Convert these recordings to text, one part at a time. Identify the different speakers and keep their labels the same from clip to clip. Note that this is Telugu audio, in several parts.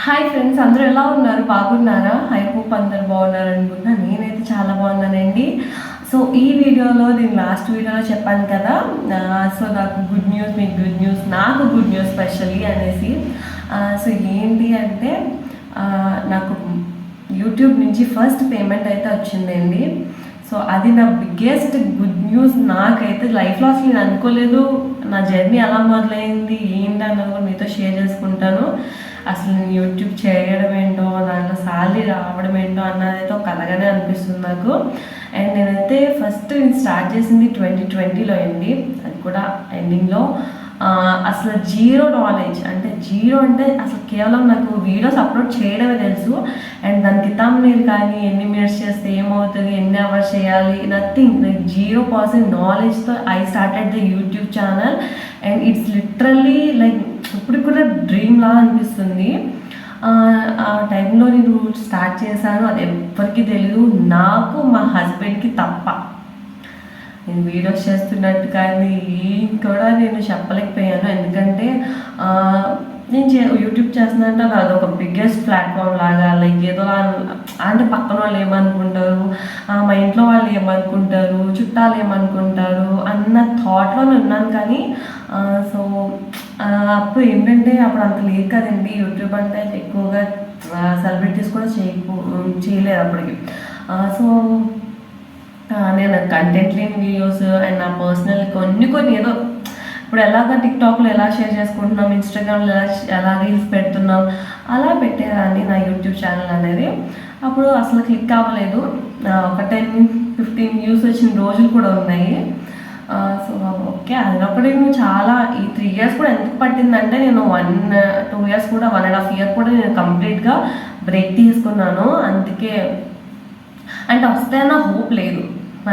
Speaker 1: హాయ్ ఫ్రెండ్స్ అందరూ ఎలా ఉన్నారు? బాగున్నారా? ఐ హోప్ అందరు బాగున్నారు అనుకుంటున్నా నేనైతే చాలా బాగున్నానండి. సో ఈ వీడియోలో నేను లాస్ట్ వీడియోలో చెప్పాను కదా సో నాకు గుడ్ న్యూస్ మీకు గుడ్ న్యూస్ నాకు గుడ్ న్యూస్ స్పెషల్లీ అనేసి. సో ఏంటి అంటే నాకు యూట్యూబ్ నుంచి ఫస్ట్ పేమెంట్ అయితే వచ్చిందండి. సో అది నా బిగ్గెస్ట్ గుడ్ న్యూస్ నాకైతే లైఫ్లో అసలు నేను అనుకోలేదు. నా జర్నీ ఎలా మొదలైంది? ఏంటి అన్నది కూడా మీతో షేర్ చేసుకుంటాను. అసలు నేను యూట్యూబ్ చేయడం ఏంటో దాంట్లో సాలరీ రావడం ఏంటో అన్నదైతే ఒక కలగానే అనిపిస్తుంది నాకు. అండ్ నేనైతే ఫస్ట్ నేను స్టార్ట్ చేసింది ట్వంటీ ట్వంటీలో అయింది అది కూడా ఎండింగ్లో అసలు జీరో నాలెడ్జ్ అంటే జీరో అంటే అసలు కేవలం నాకు వీడియోస్ అప్లోడ్ చేయడమే తెలుసు. అండ్ దానికి తమ్నేల్ కానీ ఎన్ని మినిట్స్ చేస్తే ఏమవుతుంది ఎన్ని అవర్స్ చేయాలి nothing like zero percent నాలెడ్జ్తో I started the YouTube channel and it's literally like ఇప్పుడు కూడా డ్రీమ్ లా అనిపిస్తుంది. ఆ, టైంలో నేను స్టార్ట్ చేశాను. అది ఎవ్వరికీ తెలియదు నాకు మా హస్బెండ్కి తప్ప. నేను వీడియోస్ చేస్తున్నట్టు కానీ కూడా నేను చెప్పలేకపోయాను. ఎందుకంటే నేను చే యూట్యూబ్ చేస్తున్నానంటే అది ఒక బిగ్గెస్ట్ ప్లాట్ఫామ్ లాగా లైక్ ఏదో అంటే పక్కన వాళ్ళు ఏమనుకుంటారు? మా ఇంట్లో వాళ్ళు ఏమనుకుంటారు? చుట్టాలు ఏమనుకుంటారు? అన్న థాట్లో ఉన్నాను కానీ సో అప్పుడు ఏంటంటే అప్పుడు అంత లేదు కదండి. యూట్యూబ్ అంటే ఎక్కువగా సెలబ్రిటీస్ కూడా చేయకు చేయలేదు అప్పటికి. సో నేను కంటెంట్ లేని వీడియోస్ అండ్ నా పర్సనల్ కొన్ని కొన్ని ఏదో ఇప్పుడు ఎలాగ టిక్టాక్లో ఎలా షేర్ చేసుకుంటున్నాం ఇన్స్టాగ్రామ్లో ఎలా ఎలా రీల్స్ పెడుతున్నాం అలా పెట్టేదాన్ని నా యూట్యూబ్ ఛానల్ అనేది. అప్పుడు అసలు క్లిక్ అవ్వలేదు. ఒక టెన్ ఫిఫ్టీన్ వ్యూస్ వచ్చిన రోజులు కూడా ఉన్నాయి. సో ఓకే అదొకటి నేను చాలా ఈ త్రీ ఇయర్స్ కూడా ఎందుకు పట్టిందంటే నేను వన్ టూ ఇయర్స్ కూడా వన్ అండ్ హాఫ్ ఇయర్ కూడా నేను కంప్లీట్గా బ్రేక్ తీసుకున్నాను. అందుకే అంటే అన్న హోప్ లేదు.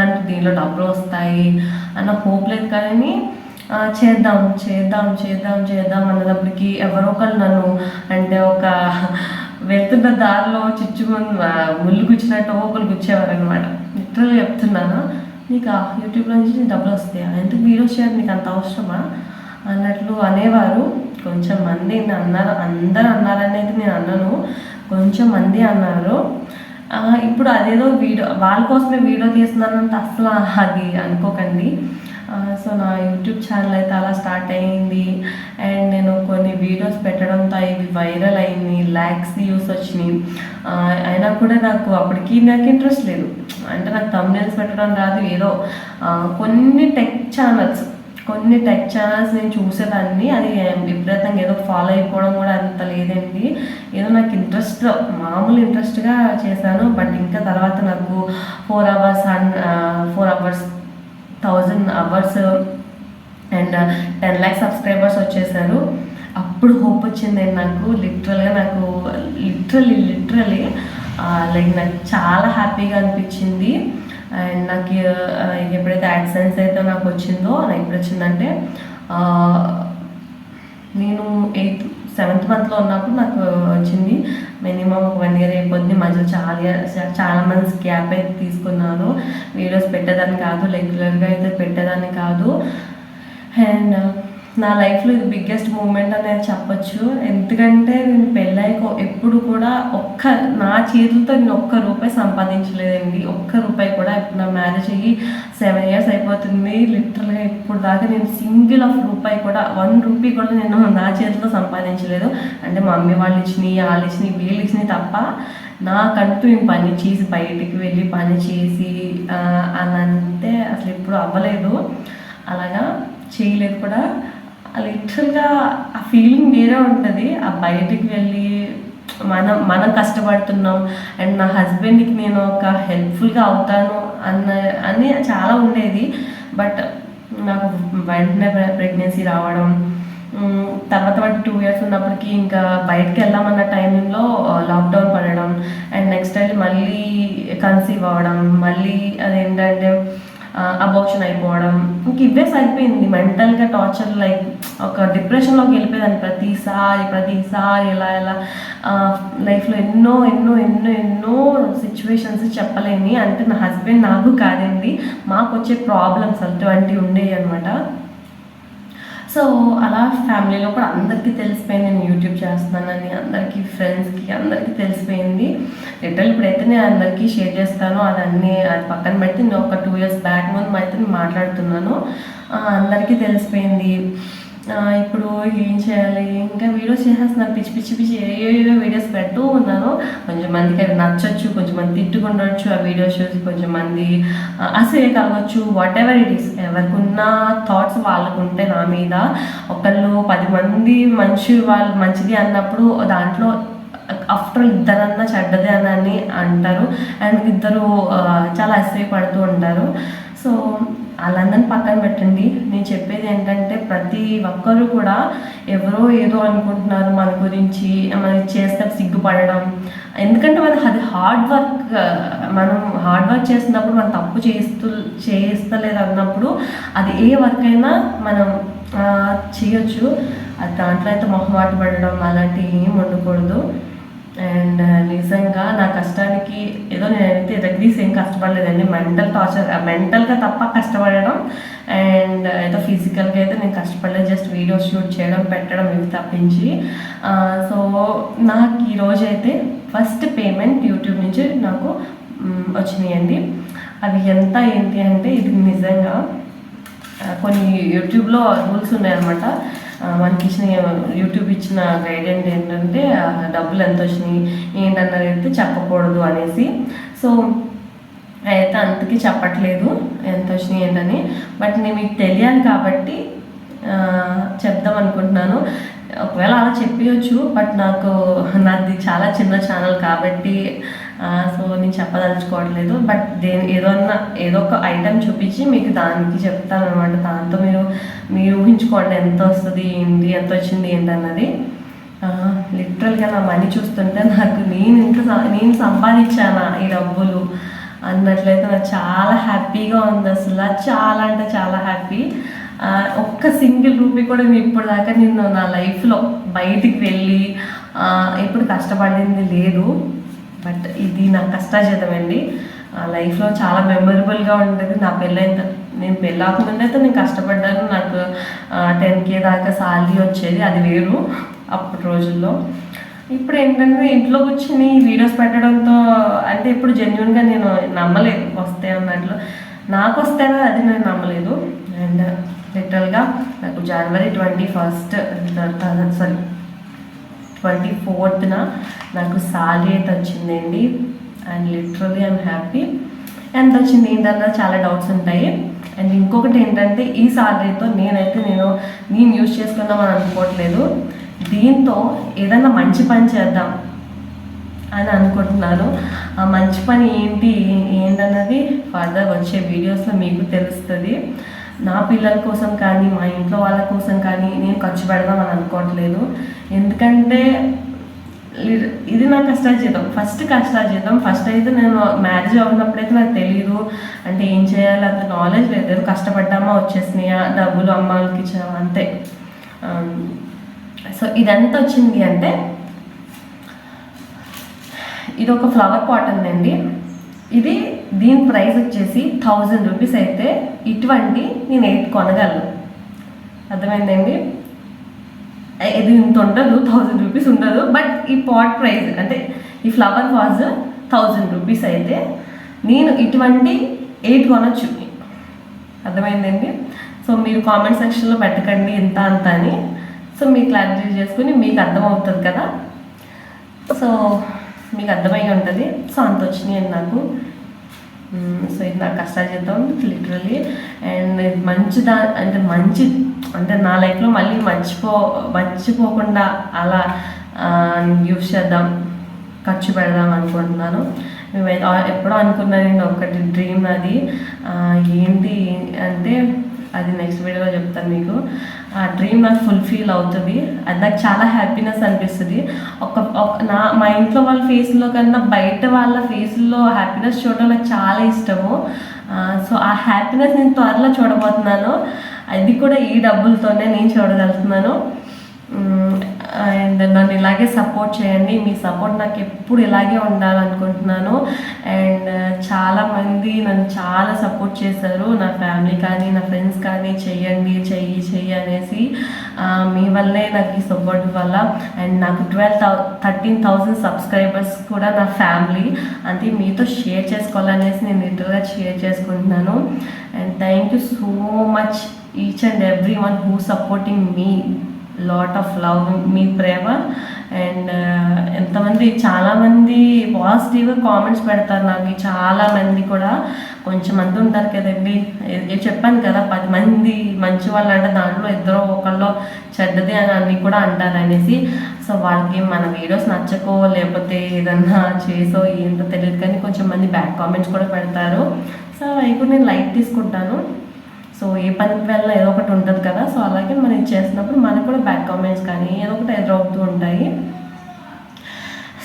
Speaker 1: అంటే దీనిలో డబ్బులు వస్తాయి అన్న హోప్ లేదు కానీ చేద్దాం చేద్దాం చేద్దాం చేద్దాం అన్నదప్పటికి ఎవరో ఒకరు నన్ను అంటే ఒక వెళ్తున్న దారిలో చిచ్చు ముళ్ళు గుచ్చినట్టు ఒకరు గుచ్చేవారు అనమాట లిటరల్గా చెప్తున్నాను. నీకు యూట్యూబ్లో నుంచి నీకు డబ్బులు వస్తాయా? ఎందుకు వీడియోస్ చేయడం నీకు అంత అవసరమా? అన్నట్లు అనేవారు కొంచెం మంది అన్నారు అందరు అన్నారనేది నేను అన్నాను కొంచెం మంది అన్నారు. ఇప్పుడు అదేదో వీడియో వాళ్ళ కోసమే వీడియో తీస్తున్నానంటే అసలు అది అనుకోకండి. సో నా యూట్యూబ్ ఛానల్ అయితే అలా స్టార్ట్ అయ్యింది. అండ్ నేను కొన్ని వీడియోస్ పెట్టడంతో ఇవి వైరల్ అయింది ల్యాక్స్ వ్యూస్ వచ్చినాయి. అయినా కూడా నాకు అప్పటికి నాకు ఇంట్రెస్ట్ లేదు. అంటే నాకు తమ్నేల్స్ పెట్టడం రాదు ఏదో కొన్ని టెక్ ఛానల్స్ కొన్ని టెక్ ఛానల్స్ నేను చూసేదాన్ని. అది విపరీతంగా ఏదో ఫాలో అయిపోవడం కూడా అంత లేదండి. ఏదో నాకు ఇంట్రెస్ట్ మామూలు ఇంట్రెస్ట్గా చేశాను. బట్ ఇంకా తర్వాత నాకు four hours and four hours thousand hours and ten lakh subscribers వచ్చేసారు. అప్పుడు హోప్ వచ్చిందండి నాకు లిటరల్గా నాకు లిటరలీ లిటరలీ లైక్ నాకు చాలా హ్యాపీగా అనిపించింది. అండ్ నాకు ఎప్పుడైతే యాక్సిడెంట్స్ అయితే నాకు వచ్చిందో నాకు ఎప్పుడు వచ్చిందంటే నేను ఎయిత్ సెవెంత్ మంత్లో ఉన్నప్పుడు నాకు వచ్చింది. మినిమం వన్ ఇయర్ అయిపోతుంది మధ్యలో చాలా చాలా మంత్స్ గ్యాప్ అయితే తీసుకున్నాను. వీడియోస్ పెట్టేదాన్ని కాదు రెగ్యులర్గా అయితే పెట్టేదాన్ని కాదు. అండ్ నా లైఫ్లో ఇది బిగ్గెస్ట్ మూమెంట్ అనేది చెప్పొచ్చు. ఎందుకంటే నేను పెళ్ళైక ఎప్పుడు కూడా ఒక్క నా చేతులతో నేను ఒక్క రూపాయి సంపాదించలేదండి. ఒక్క రూపాయి కూడా ఇప్పుడు నా మ్యారేజ్ అయ్యి సెవెన్ ఇయర్స్ అయిపోతుంది. లిటరల్గా ఇప్పుడు దాకా నేను సింగిల్ ఆఫ్ రూపాయి కూడా వన్ రూపీ కూడా నేను నా చేతిలో సంపాదించలేదు. అంటే మా మమ్మీ వాళ్ళు ఇచ్చినాయి వాళ్ళు ఇచ్చినాయి వీళ్ళు ఇచ్చినాయి తప్ప నాకంటూ నేను పని చేసి బయటికి వెళ్ళి పని చేసి అని అంటే అసలు ఎప్పుడు అవ్వలేదు. అలాగా చేయలేదు కూడా. లిటరల్గా ఆ ఫీలింగ్ వేరే ఉంటుంది. ఆ బయటికి వెళ్ళి మనం మనం కష్టపడుతున్నాం అండ్ నా హస్బెండ్కి నేను ఒక హెల్ప్ఫుల్గా అవుతాను అన్న అని చాలా ఉండేది. బట్ నాకు వెంటనే ప్రెగ్నెన్సీ రావడం తర్వాత వాటి టూ ఇయర్స్ ఉన్నప్పటికీ ఇంకా బయటకు వెళ్దామన్న టైంలో లాక్డౌన్ పడడం అండ్ నెక్స్ట్ టైం మళ్ళీ కన్సీవ్ అవ్వడం మళ్ళీ అదేంటంటే అబోక్షన్ అయిపోవడం. ఇంక ఇవే సరిపోయింది. మెంటల్గా టార్చర్ లైక్ ఒక డిప్రెషన్లోకి వెళ్ళిపోయేదాన్ని ప్రతిసారి ప్రతిసారి ఎలా ఎలా లైఫ్లో ఎన్నో ఎన్నో ఎన్నో ఎన్నో సిచ్యువేషన్స్ చెప్పలేని అంటే నా హస్బెండ్ నాకు కాదండి మాకు వచ్చే ప్రాబ్లమ్స్ అటువంటివి ఉండేవి అనమాట సో అలా ఫ్యామిలీలో కూడా అందరికీ తెలిసిపోయింది నేను యూట్యూబ్ చేస్తున్నానని అందరికీ ఫ్రెండ్స్కి అందరికీ తెలిసిపోయింది. లిటరల్ ఇప్పుడైతే నేను అందరికీ షేర్ చేస్తాను అదన్నీ అది పక్కన పెడితే నేను ఒక టూ ఇయర్స్ బ్యాక్ ముందు అయితే నేను మాట్లాడుతున్నాను. అందరికీ తెలిసిపోయింది. ఇప్పుడు ఏం చేయాలి? ఇంకా వీడియోస్ చేసేస్తున్నాను పిచ్చి పిచ్చి పిచ్చి ఏవేవో వీడియోస్ పెడుతూ ఉన్నాను కొంచెం మందికి అది నచ్చచ్చు కొంచెం మంది తిట్టుకుండొచ్చు ఆ వీడియోస్ చూసి కొంచెం మంది ఆ, అసూయ కలగచ్చు వాట్ ఎవర్ ఇట్ ఈస్ ఎవరికి ఉన్న థాట్స్ వాళ్ళకు ఉంటే నా మీద. ఒకళ్ళు పది మంది మంచి వాళ్ళు మంచిది అన్నప్పుడు దాంట్లో ఆఫ్టర్ ఇద్దరన్నా చెడ్డదే అని అని అంటారు. అండ్ ఇద్దరు చాలా అసూయ పడుతూ ఉంటారు. సో వాళ్ళందరిని పక్కన పెట్టండి. నేను చెప్పేది ఏంటంటే ప్రతి ఒక్కరు కూడా ఎవరో ఏదో అనుకుంటున్నారు మన గురించి మనం చేస్తే సిగ్గుపడడం. ఎందుకంటే మనకి అది హార్డ్ వర్క్ మనం హార్డ్ వర్క్ చేసినప్పుడు మనం తప్పు చేస్తూ చేస్తలేదు అన్నప్పుడు అది ఏ వర్క్ అయినా మనం చేయొచ్చు. అది దాంట్లో అయితే మొహమాట పడడం అలాంటివి ఏం ఉండకూడదు. అండ్ నిజంగా నా కష్టానికి ఏదో నేనైతే రెగ్రీస్ ఏం కష్టపడలేదండి. మెంటల్ టార్చర్ మెంటల్గా తప్ప కష్టపడడం అండ్ ఏదో ఫిజికల్గా అయితే నేను కష్టపడలేదు. జస్ట్ వీడియోస్ షూట్ చేయడం పెట్టడం ఇవి తప్పించి. సో నాకు ఈరోజు అయితే ఫస్ట్ పేమెంట్ యూట్యూబ్ నుంచి నాకు వచ్చినాయండి. అవి ఎంత ఏంటి అంటే ఇది నిజంగా కొన్ని యూట్యూబ్లో రూల్స్ ఉన్నాయన్నమాట. మనకి ఇచ్చిన యూట్యూబ్ ఇచ్చిన గైడెంట్ ఏంటంటే డబ్బులు ఎంత వచ్చినాయి ఏంటన్నది అయితే చెప్పకూడదు అనేసి. సో అయితే అంతకి చెప్పట్లేదు ఎంత వచ్చినాయి ఏంటని. బట్ నేను మీకు తెలియాలి కాబట్టి చెప్దాం అనుకుంటున్నాను. ఒకవేళ అలా చెప్పవచ్చు బట్ నాకు నాది చాలా చిన్న ఛానల్ కాబట్టి సో నేను చెప్పదలుచుకోవట్లేదు బట్ దేని ఏదన్నా ఏదో ఒక ఐటెం చూపించి మీకు దానికి చెప్తాను అనమాట దాంతో మీరు మీరు ఊహించుకోండి ఎంత వస్తుంది ఏంటి ఎంత వచ్చింది ఏంటన్నది. లిటరల్గా నా మనీ చూస్తుంటే నాకు నేను ఇంట్లో నేను సంపాదించానా ఈ డబ్బులు అన్నట్లయితే నాకు చాలా హ్యాపీగా ఉంది అసలు. చాలా అంటే చాలా హ్యాపీ ఒక్క సింగిల్ రూపీ కూడా నేను ఇప్పటిదాకా నేను నా లైఫ్లో బయటికి వెళ్ళి ఇప్పుడు కష్టపడింది లేదు. బట్ ఇది నా కష్టాజీతం అండి ఆ లైఫ్లో చాలా మెమొరబుల్గా ఉంటుంది నా పెళ్ళైన నేను పెళ్ళాకముందు అయితే నేను కష్టపడ్డాను. నాకు టెన్ కే దాకా శాలరీ వచ్చేది. అది వేరు అప్పటి రోజుల్లో. ఇప్పుడు ఏంటంటే ఇంట్లో కూర్చొని వీడియోస్ పెట్టడంతో అంటే ఇప్పుడు జెన్యున్గా నేను నమ్మలేదు వస్తే అన్నట్లు. నాకు వస్తేనే అది నేను నమ్మలేదు. అండ్ లిటరల్గా నాకు January twenty first sorry twenty ఫోర్త్న నాకు సాలరీ అయితే వచ్చిందండి. అండ్ లిటరలీ ఐమ్ హ్యాపీ ఎంత వచ్చింది ఏంటన్నా చాలా డౌట్స్ ఉంటాయి. అండ్ ఇంకొకటి ఏంటంటే ఈ సాలరీతో నేనైతే నేను నేను యూజ్ చేసుకుందామని అనుకోవట్లేదు. దీంతో ఏదైనా మంచి పని చేద్దాం అని అనుకుంటున్నాను. ఆ మంచి పని ఏంటి ఏంటన్నది ఫర్దర్ వచ్చే వీడియోస్లో మీకు తెలుస్తుంది. నా పిల్లల కోసం కానీ మా ఇంట్లో వాళ్ళ కోసం కానీ నేను ఖర్చు పెడదాం అని అనుకోవట్లేదు. ఎందుకంటే ఇది నా కష్టాజీతం ఫస్ట్ కష్టాజీతం ఫస్ట్ అయితే నేను మ్యారేజ్ అవునప్పుడైతే నాకు తెలియదు అంటే ఏం చేయాలి? అంత నాలెడ్జ్ లేదు. ఏదో కష్టపడ్డామా? వచ్చేసినాయా? డబ్బులు అమ్మ వాళ్ళకి ఇచ్చామా? అంతే. Um, సో ఇదంతా వచ్చింది అంటే ఇది ఒక ఫ్లవర్ పాట్ ఉందండి. ఇది దీని ప్రైస్ వచ్చేసి థౌజండ్ రూపీస్ అయితే ఇటువంటి నేను ఎయిట్ కొనగలను. అర్థమైందండి? ఇది ఇంత ఉండదు థౌజండ్ రూపీస్ ఉండదు బట్ ఈ పాట్ ప్రైస్ అంటే ఈ ఫ్లవర్ వాజ్ థౌజండ్ రూపీస్ అయితే నేను ఇటువంటి ఎయిట్ కొనొచ్చు? అర్థమైందండి? సో మీరు కామెంట్ సెక్షన్లో పెట్టకండి ఇంత అంత అని. సో మీరు క్లారిటీ చేసుకుని మీకు అర్థమవుతుంది కదా? సో మీకు అర్థమై ఉంటుంది. సో అంత వచ్చినాయండి నాకు. సో ఇది నాకు కష్టాలు చేద్దాం లిటరలీ అండ్ మంచి దా అంటే మంచి అంటే నా లైఫ్లో మళ్ళీ మర్చిపో మర్చిపోకుండా అలా యూస్ చేద్దాం ఖర్చు పెడదాం అనుకుంటున్నాను. మేము ఎప్పుడో అనుకున్నానండి ఒకటి డ్రీమ్ అది ఏంటి అంటే అది నెక్స్ట్ వీడియోలో చెప్తాను మీకు. ఆ డ్రీమ్ నాకు ఫుల్ఫిల్ అవుతుంది. అది నాకు చాలా హ్యాపీనెస్ అనిపిస్తుంది. ఒక- నా మా ఇంట్లో వాళ్ళ ఫేస్లో కన్నా బయట వాళ్ళ ఫేస్లో హ్యాపీనెస్ చూడడం నాకు చాలా ఇష్టము. సో ఆ హ్యాపీనెస్ నేను త్వరలో చూడబోతున్నాను. అది కూడా ఈ డబ్బులతోనే నేను చూడగలుగుతున్నాను. అండ్ నన్ను ఇలాగే సపోర్ట్ చేయండి. మీ సపోర్ట్ నాకు ఎప్పుడు ఇలాగే ఉండాలనుకుంటున్నాను. అండ్ చాలామంది నన్ను చాలా సపోర్ట్ చేశారు. నా ఫ్యామిలీ కానీ నా ఫ్రెండ్స్ కానీ చెయ్యండి చెయ్యి చెయ్యి అనేసి మీ వల్లే నాకు ఈ సపోర్ట్ వల్ల. అండ్ నాకు twelve thou thirteen thousand subscribers కూడా నా ఫ్యామిలీ. అంటే మీతో షేర్ చేసుకోవాలనేసి నేను లిటరల్గా షేర్ చేసుకుంటున్నాను. And thank you so much. Each and every one who supporting me lot of love మీ ప్రేమ అండ్ ఎంతమంది చాలామంది పాజిటివ్గా కామెంట్స్ పెడతారు నాకు. చాలామంది కూడా కొంచెం మంది ఉంటారు కదండి. చెప్పాను కదా పది మంది మంచి వాళ్ళు అంటే దాంట్లో ఇద్దరు ఒకళ్ళు చెడ్డది అని అన్ని కూడా అంటారు అనేసి. సో వాళ్ళకి మన వీడియోస్ నచ్చకో లేకపోతే ఏదన్నా చేసో ఏంటో తెలియదు కానీ కొంచెం మంది బ్యాక్ కామెంట్స్ కూడా పెడతారు. సో అవి కూడా నేను లైట్ తీసుకుంటాను. సో ఏ పనికి వెళ్ళినా ఏదో ఒకటి ఉంటుంది కదా సో అలాగే మనం ఇది చేసినప్పుడు మనకు కూడా బ్యాక్ కామెంట్స్ కానీ ఏదో ఒకటి ఎదురవుతూ ఉంటాయి.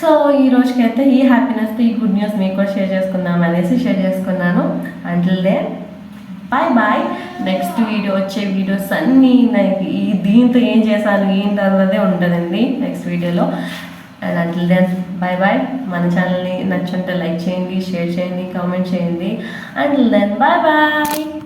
Speaker 1: సో ఈ రోజుకైతే ఈ హ్యాపీనెస్ ఈ గుడ్ న్యూస్ మీకు కూడా షేర్ చేసుకుందాం అనేసి షేర్ చేసుకున్నాను. Until then bye bye next video వచ్చే వీడియోస్ అన్నీ నాకు ఈ దీంతో ఏం చేశాను ఏంటి అన్నదే ఉంటుందండి నెక్స్ట్ వీడియోలో and until then bye bye మన ఛానల్ని నచ్చుంటే లైక్ చేయండి షేర్ చేయండి కామెంట్ చేయండి. And then bye bye